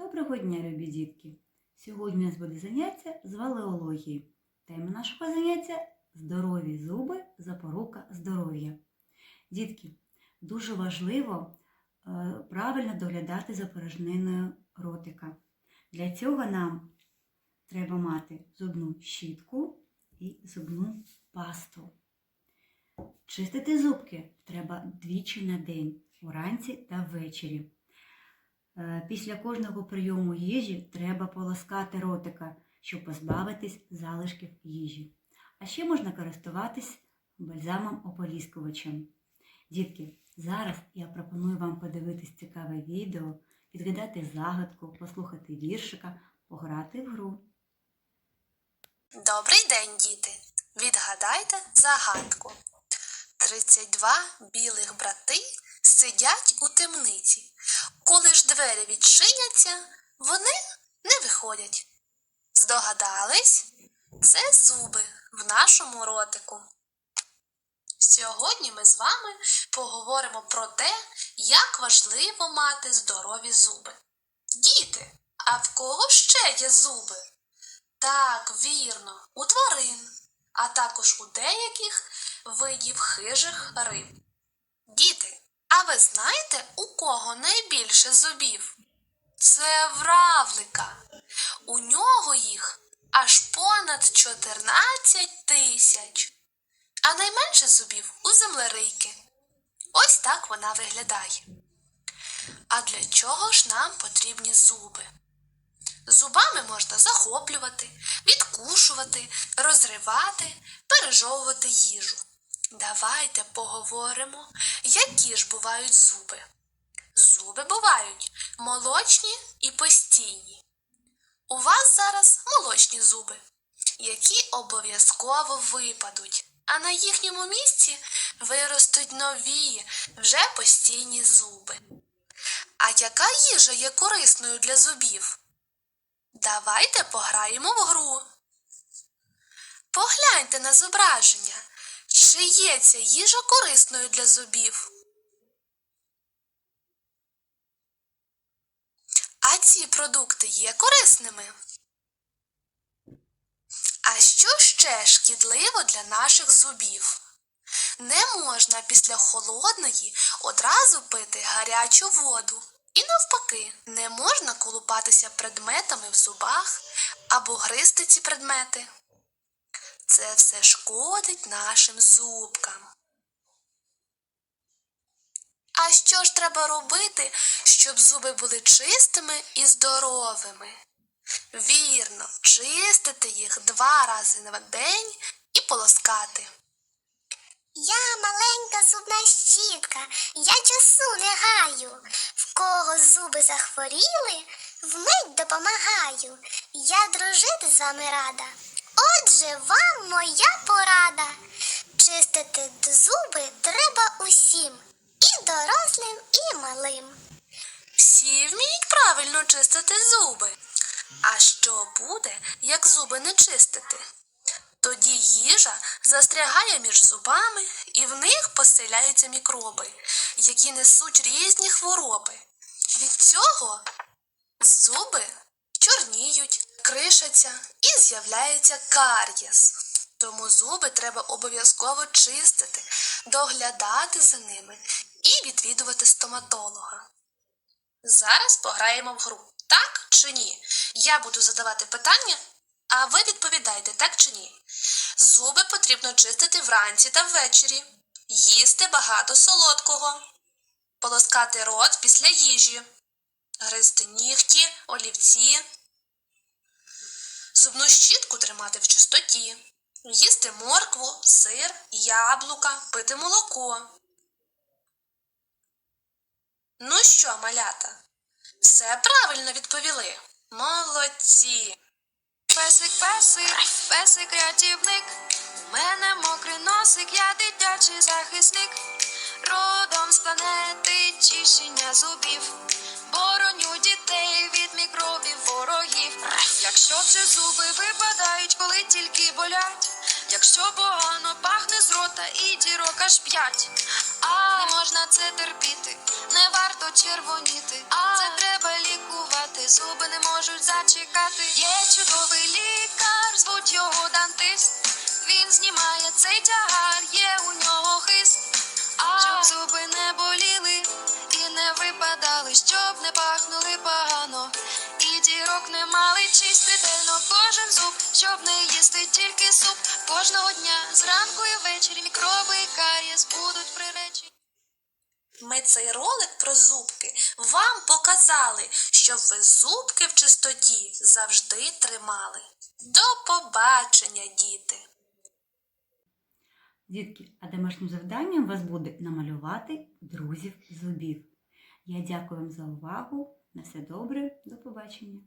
Доброго дня, любі дітки! Сьогодні у нас буде заняття з валеології. Тема нашого заняття здорові зуби, запорука здоров'я. Дітки, дуже важливо е, правильно доглядати за порожниною ротика. Для цього нам треба мати зубну щітку і зубну пасту. Чистити зубки треба двічі на день, уранці та ввечері. Е, Після кожного прийому їжі треба полоскати ротика, щоб позбавитись залишків їжі. А ще можна користуватись бальзамом ополіскувачем. Дітки, зараз я пропоную вам подивитись цікаве відео, відгадати загадку, послухати віршика, пограти в гру. Добрий день, діти! Відгадайте загадку. 32 білих брати сидять у темниці. Двері відчиняться, вони не виходять. Здогадались? Це зуби в нашому ротику. Сьогодні ми з вами поговоримо про те, як важливо мати здорові зуби. Діти, а в кого ще є зуби? Так, вірно, у тварин, а також у деяких видів хижих риб. Діти, а ви знаєте, у кого найбільше зубів? Це в равлика. У нього їх аж понад 14 тисяч. А найменше зубів у землерийки. Ось так вона виглядає. А для чого ж нам потрібні зуби? Зубами можна захоплювати, відкушувати, розривати, пережовувати їжу. Давайте поговоримо, які ж бувають зуби. Зуби бувають молочні і постійні. У вас зараз молочні зуби, які обов'язково випадуть, а на їхньому місці виростуть нові, вже постійні зуби. А яка їжа є корисною для зубів? Давайте пограємо в гру. Погляньте на зображення. Чи є ця їжа корисною для зубів? А ці продукти є корисними? А що ще шкідливо для наших зубів? Не можна після холодної одразу пити гарячу воду. І навпаки, не можна колупатися предметами в зубах або гризти ці предмети. Це все шкодить нашим зубкам. А що ж треба робити, щоб зуби були чистими і здоровими? Вірно, чистити їх два рази на день і полоскати. Я маленька зубна щітка, я часу не гаю. В кого зуби захворіли, вмить допомагаю. Я дружити з вами рада. Отже, вам моя порада. Чистити зуби треба усім, і дорослим, і малим. Всі вміють правильно чистити зуби. А що буде, як зуби не чистити? Тоді їжа застрягає між зубами, і в них поселяються мікроби, які несуть різні хвороби. Від цього зуби чорніють, кришаться і з'являється кар'єс. Тому зуби треба обов'язково чистити, доглядати за ними і відвідувати стоматолога. Зараз пограємо в гру. Так чи ні? Я буду задавати питання, а ви відповідайте так чи ні. Зуби потрібно чистити вранці та ввечері, їсти багато солодкого, полоскати рот після їжі, гризти нігті, олівці, зубну щітку тримати в чистоті, їсти моркву, сир, яблука, пити молоко. Ну що, малята? Все правильно відповіли. Молодці. Песик, песик, песик рятівник. У мене мокрий носик, я дитячий захисник. Родом з планети чищення зубів. Бороню дітей від мікробів ворогів. Якщо вже зуби випадають, коли тільки болять. Якщо погано пахне з рота і дірок аж п'ять. А не можна це терпіти, не варто червоніти. А це треба лікувати зуби не можуть зачекати. Є чудовий лікар, звуть його дантист. Він знімає цей тягар, є у нього хист. Зуби не боліли і не випадали, щоб не пахнули погано. І дірок не мали чистити но кожен зуб, щоб не їсти тільки суп. Кожного дня зранку і ввечері мікроби і карієс будуть приречені. Ми цей ролик про зубки вам показали, щоб ви зубки в чистоті завжди тримали. До побачення, діти! Дітки, а домашнім завданням вас буде намалювати друзів зубів. Я дякую вам за увагу. На все добре, до побачення.